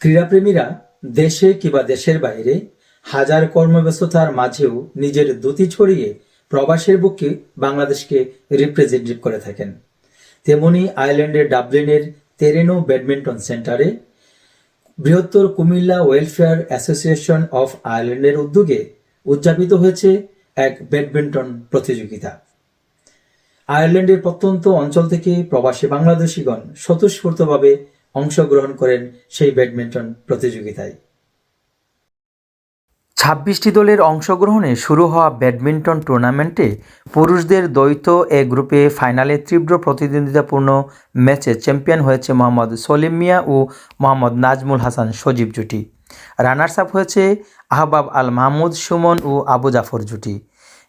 ক্রীড়াপ্রেমীরা দেশে কিংবা দেশের বাইরে হাজার কর্মব্যস্ততার মাঝেও নিজের দ্যুতি ছড়িয়ে প্রবাসের বুকে বাংলাদেশকে রিপ্রেজেন্টেটিভ করে থাকেন। তেমনি আয়ারল্যান্ডের ডাবলিনের তেরেনো ব্যাডমিন্টন সেন্টারে বৃহত্তর কুমিল্লা ওয়েলফেয়ার অ্যাসোসিয়েশন অফ আয়ারল্যান্ডের উদ্যোগে উদযাপিত হয়েছে এক ব্যাডমিন্টন প্রতিযোগিতা। আয়ারল্যান্ডের প্রত্যন্ত অঞ্চল থেকে প্রবাসী বাংলাদেশিগণ স্বতঃস্ফূর্তভাবে অংশগ্রহণ করেন সেই ব্যাডমিন্টন প্রতিযোগিতায়। ছাব্বিশটি দলের অংশগ্রহণে শুরু হওয়া ব্যাডমিন্টন টুর্নামেন্টে পুরুষদের দ্বৈত এ গ্রুপে ফাইনালে তীব্র প্রতিদ্বন্দ্বিতাপূর্ণ ম্যাচে চ্যাম্পিয়ন হয়েছে মোহাম্মদ সলিম মিয়া ও মোহাম্মদ নাজমুল হাসান সজীব জুটি। রানার্স আপ হয়েছে আহবাব আল মাহমুদ, সুমন ও আবু জাফর জুটি।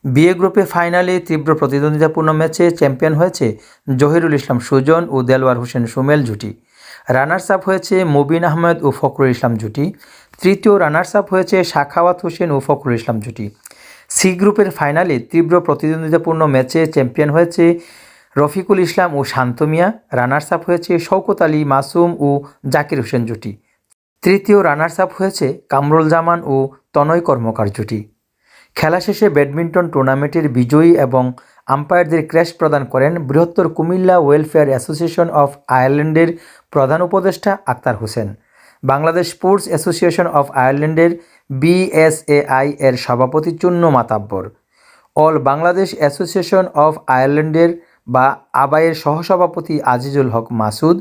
বিএ গ্রুপে ফাইনালে তীব্র প্রতিদ্বন্দ্বিতাপূর্ণ ম্যাচে চ্যাম্পিয়ন হয়েছে জহিরুল ইসলাম সুজন ও দেলওয়ার হোসেন সুমেল জুটি। রানার্স আপ হয়েছে মুবিন আহমেদ ও ফখরুল ইসলাম জুটি। তৃতীয় রানার্স আপ হয়েছে শাখাওয়াত হোসেন ও ফখরুল ইসলাম জুটি। সি গ্রুপের ফাইনালে তীব্র প্রতিদ্বন্দ্বিতাপূর্ণ ম্যাচে চ্যাম্পিয়ন হয়েছে রফিকুল ইসলাম ও শান্ত মিয়া। রানার্স আপ হয়েছে শওকত আলী, মাসুম ও জাকির হোসেন জুটি। তৃতীয় রানার্স আপ হয়েছে কামরুল জামান ও তনয় কর্মকার জুটি। খেলা শেষে ব্যাডমিন্টন টুর্নামেন্টের বিজয়ী এবং আম্পায়ারদের ক্র্যাশ প্রদান করেন বৃহত্তর কুমিল্লা ওয়েলফেয়ার অ্যাসোসিয়েশন অফ আয়ারল্যান্ডের প্রধান উপদেষ্টা Akhtar Hossain. Bangladesh sports association of আয়ারল্যান্ডের বিএসএআই এর সভাপতি চূন্য Matabbar. All Bangladesh association of আয়ারল্যান্ডের বা আবায়ের সহসভাপতি আজিজুল হক মাসুদ,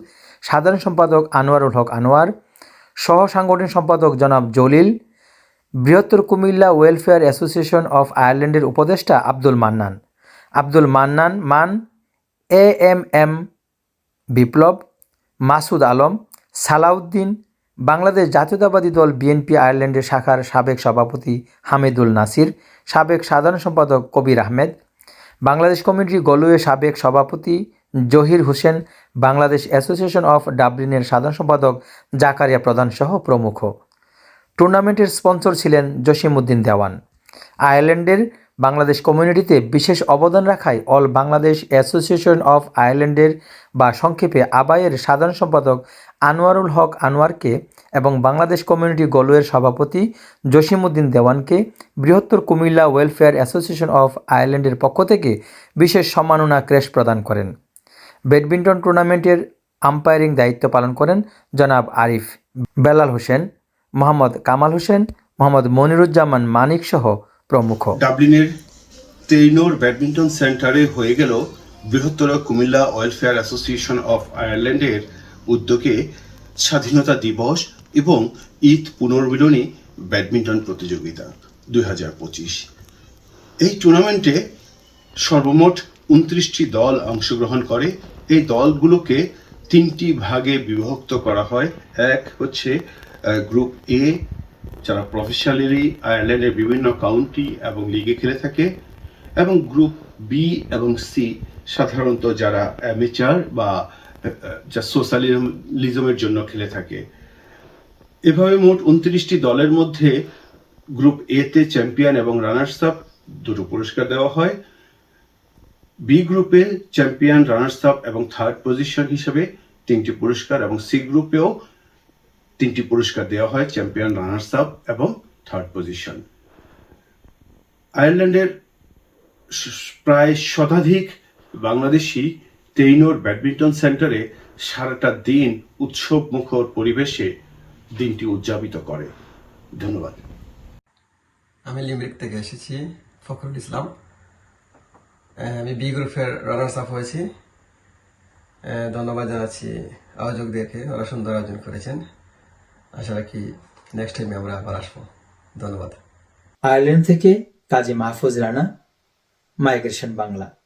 সাধারণ সম্পাদক আনোয়ারুল হক আনোয়ার সহ সাংগঠনিক সম্পাদক জনাব জলিল, বৃহত্তর কুমিল্লা ওয়েলফেয়ার অ্যাসোসিয়েশন অফ আয়ারল্যান্ডের উপদেষ্টা আব্দুল মান্নান। আব্দুল মান্নান, মান, A M M, Biplob, Masud Alam, Salauddin, Bangladesh Jatiyatabadi Dal BNP আয়ারল্যান্ডের শাখার সাবেক সভাপতি হামিদুল নাসির, সাবেক সাধারণ সম্পাদক কবির আহমেদ, বাংলাদেশ কমিউনিটি গলুয়ে সাবেক সভাপতি জহির হোসেন, বাংলাদেশ অ্যাসোসিয়েশন অফ ডাবলিনের সাধারণ সম্পাদক জাকারিয়া প্রধান সহ প্রমুখ। টুর্নামেন্টের স্পন্সর ছিলেন জসিমউদ্দিন দেওয়ান। আয়ারল্যান্ডের বাংলাদেশ কমিউনিটিতে বিশেষ অবদান রাখায় অল বাংলাদেশ অ্যাসোসিয়েশন অফ আয়ারল্যান্ডের বা সংক্ষেপে আবায়ের সাধারণ সম্পাদক আনোয়ারুল হক আনোয়ারকে এবং বাংলাদেশ কমিউনিটি গলুয়ের সভাপতি জসিমউদ্দিন দেওয়ানকে, বৃহত্তর কুমিল্লা ওয়েলফেয়ার অ্যাসোসিয়েশন অফ আয়ারল্যান্ডের পক্ষ থেকে বিশেষ সম্মাননা ক্রেশ প্রদান করেন। ব্যাডমিন্টন টুর্নামেন্টের আম্পায়ারিং দায়িত্ব পালন করেন জনাব আরিফ বেলাল হোসেন, মোহাম্মদ কামাল হোসেন, মোহাম্মদ মনিরুজ্জামান মানিক সহ প্রমুখ। ডাবলিনের তেইনোর ব্যাডমিন্টন সেন্টারে হয়ে গেল বৃহত্তর কুমিল্লা ওয়েলফেয়ার অ্যাসোসিয়েশন অফ আয়ারল্যান্ডের উদ্যোগে স্বাধীনতা দিবস এবং ঈদ পুনর্মিলনী ব্যাডমিন্টন প্রতিযোগিতা দুই হাজার পঁচিশ। এই টুর্নামেন্টে সর্বমোট উনত্রিশটি দল অংশগ্রহণ করে। এই দলগুলোকে তিনটি ভাগে বিভক্ত করা হয়। এক হচ্ছে গ্রুপ এ যারা প্রফেশনালি আয়ারল্যান্ডের বিভিন্ন কাউন্টি এবং লিগে খেলে থাকে এবং গ্রুপ বি এবং সি সাধারণত যারা অ্যামেচার বা যা সোশ্যালিজমের জন্য খেলে থাকে। এভাবে মোট উনত্রিশটি দলের মধ্যে গ্রুপ এ তে চ্যাম্পিয়ন এবং রানার্স আপ দুটো পুরস্কার দেওয়া হয়। বি গ্রুপে চ্যাম্পিয়ন রানার্স আপ এবং থার্ড পজিশন হিসেবে তিনটি পুরস্কার এবং সি গ্রুপেও তিনটি পুরস্কার দেওয়া হয়, চ্যাম্পিয়ন রানার্স আপ এবং থার্ড পজিশন। আয়ারল্যান্ডের প্রায় শতাধিক বাংলাদেশি তেইনোর ব্যাডমিন্টন সেন্টারে সারাটা দিন উৎসব মুখর পরিবেশে দিনটি উদযাপিত করে। ধন্যবাদ। আমি লিমরিক থেকে এসেছি, ফখরুল ইসলাম। আমি বি গ্রুপের রানার্স আপ হয়েছি ধন্যবাদ জানাচ্ছি আয়োজকদেরকে, ওরা সুন্দর আয়োজন করেছেন। আশা রাখি নেক্সট টাইমে আমরা আবার আসব। ধন্যবাদ। আয়ারল্যান্ড থেকে কাজী মাহফুজ রানা, মাইগ্রেশন বাংলা।